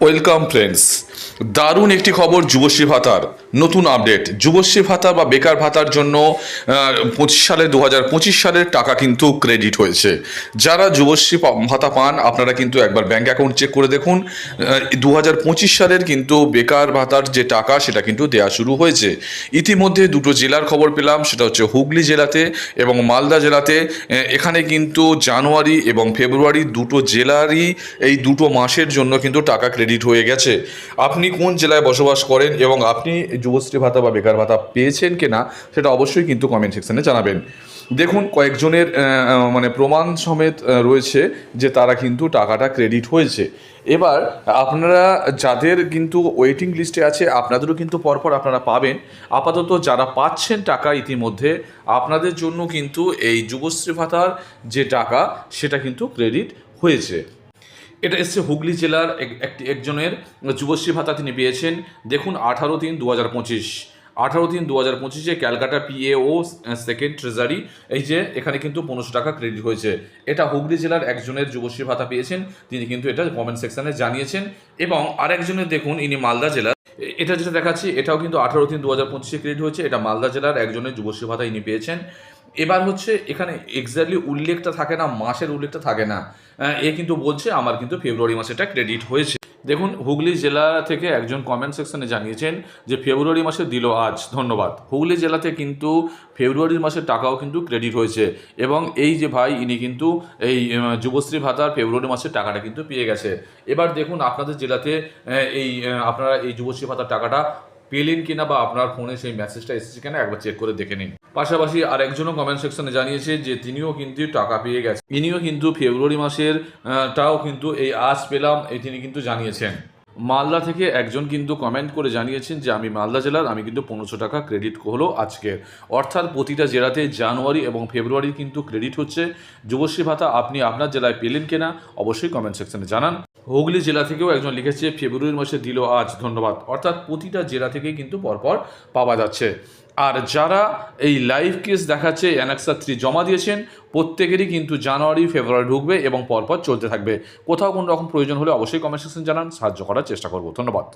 Welcome friends দারুণ একটি খবর যুবশ্রী ভাতার। নতুন আপডেট যুবশ্রী ভাতা বা বেকার ভাতার জন্য পঁচিশ সালে দু হাজার পঁচিশ সালের টাকা কিন্তু ক্রেডিট হয়েছে। যারা যুবশ্রী ভাতা পান, আপনারা কিন্তু একবার ব্যাংক অ্যাকাউন্ট চেক করে দেখুন। দু হাজার পঁচিশ সালের কিন্তু বেকার ভাতার যে টাকা, সেটা কিন্তু দেওয়া শুরু হয়েছে। ইতিমধ্যে দুটো জেলার খবর পেলাম, সেটা হচ্ছে হুগলি জেলাতে এবং মালদা জেলাতে। এখানে কিন্তু জানুয়ারি এবং ফেব্রুয়ারি দুটো জেলারই এই দুটো মাসের জন্য কিন্তু টাকা ক্রেডিট হয়ে গেছে। আপনি কোন জেলায় বসবাস করেন এবং আপনি যুবশ্রী ভাতা বা বেকার ভাতা পেয়েছেন কি না সেটা অবশ্যই কিন্তু কমেন্ট সেকশনে জানাবেন। দেখুন, কয়েকজনের মানে প্রমাণ সমেত রয়েছে যে তারা কিন্তু টাকাটা ক্রেডিট হয়েছে। এবার আপনারা যাদের কিন্তু ওয়েটিং লিস্টে আছে, আপনাদেরও কিন্তু পরপর আপনারা পাবেন। আপাতত যারা পাচ্ছেন টাকা ইতিমধ্যে, আপনাদের জন্য কিন্তু এই যুবশ্রী ভাতার যে টাকা, সেটা কিন্তু ক্রেডিট হয়েছে। এটা এসছে হুগলি জেলার এক- একটি একজনের যুবশ্রী ভাতা তিনি পেয়েছেন। দেখুন, আঠারো তিন দু হাজার পঁচিশ। আঠারো তিন দু হাজার পঁচিশে ক্যালকাটা পিএও সেকেন্ড ট্রেজারি এই যে এখানে কিন্তু পনেরোশো টাকা ক্রেডিট হয়েছে। এটা হুগলি জেলার একজনের যুবশ্রী ভাতা পেয়েছেন। তিনি কিন্তু এটা কমেন্ট সেকশানে জানিয়েছেন। এবং আরেকজনের দেখুন, ইনি মালদা জেলার। এটা যেটা দেখাচ্ছি, এটাও কিন্তু আঠারো তিন দু হাজার পঁচিশে ক্রেডিট হয়েছে। এটা মালদা জেলার একজনের যুবশ্রী ভাতা ইনি পেয়েছেন। এবার হচ্ছে এখানে এক্স্যাক্টলি উল্লেখটা থাকে না, মাসের উল্লেখটা থাকে না। এ কিন্তু বলছে, আমার কিন্তু ফেব্রুয়ারি মাসেটা ক্রেডিট হয়েছে। দেখুন, হুগলি জেলা থেকে একজন কমেন্ট সেকশনে জানিয়েছেন যে, ফেব্রুয়ারি মাসে দিল আজ, ধন্যবাদ। হুগলি জেলাতে কিন্তু ফেব্রুয়ারি মাসের টাকাও কিন্তু ক্রেডিট হয়েছে। এবং এই যে ভাই, ইনি কিন্তু এই যুবশ্রী ভাতার ফেব্রুয়ারি মাসের টাকাটা কিন্তু পেয়ে গেছে। এবার দেখুন, আপনাদের জেলাতে এই আপনারা এই যুবশ্রী ভাতার টাকাটা পেলেন কিনা বা আপনার ফোনে সেই মেসেজটা এসেছে কিনা, একবার চেক করে দেখে নিন। পাশাপাশি আর একজনও কমেন্ট সেকশনে জানিয়েছে যে তিনিও কিন্তু টাকা পেয়ে গেছে ইনিও কিন্তু ফেব্রুয়ারি মাসের টাও কিন্তু এই আজ পেলাম, এই তিনি কিন্তু জানিয়েছেন। মালদা থেকে একজন কিন্তু কমেন্ট করে জানিয়েছেন যে, আমি মালদা জেলার, আমি কিন্তু পনেরোশো টাকা ক্রেডিট হলো আজকে। অর্থাৎ প্রতিটা জেলাতে জানুয়ারি এবং ফেব্রুয়ারি কিন্তু ক্রেডিট হচ্ছে। যুবশ্রী ভাতা, আপনি আপনার জেলায় পেলেন কিনা, অবশ্যই কমেন্ট সেকশনে জানান। হুগলি জেলা থেকেও একজন লিখেছে, ফেব্রুয়ারি মাসে দিল আজ, ধন্যবাদ। অর্থাৎ প্রতিটা জেলা থেকেই কিন্তু পরপর পাওয়া যাচ্ছে। আর যারা এই লাইভ কেস দেখাচ্ছে অ্যানাক্সা থ্রি জমা দিয়েছেন, প্রত্যেকেরই কিন্তু জানুয়ারি, ফেব্রুয়ারি ঢুকবে এবং পরপর চলতে থাকবে। কোথাও কোনো রকম প্রয়োজন হলে অবশ্যই কমেন্ট সেকশন জানান, সাহায্য করার চেষ্টা করব। ধন্যবাদ।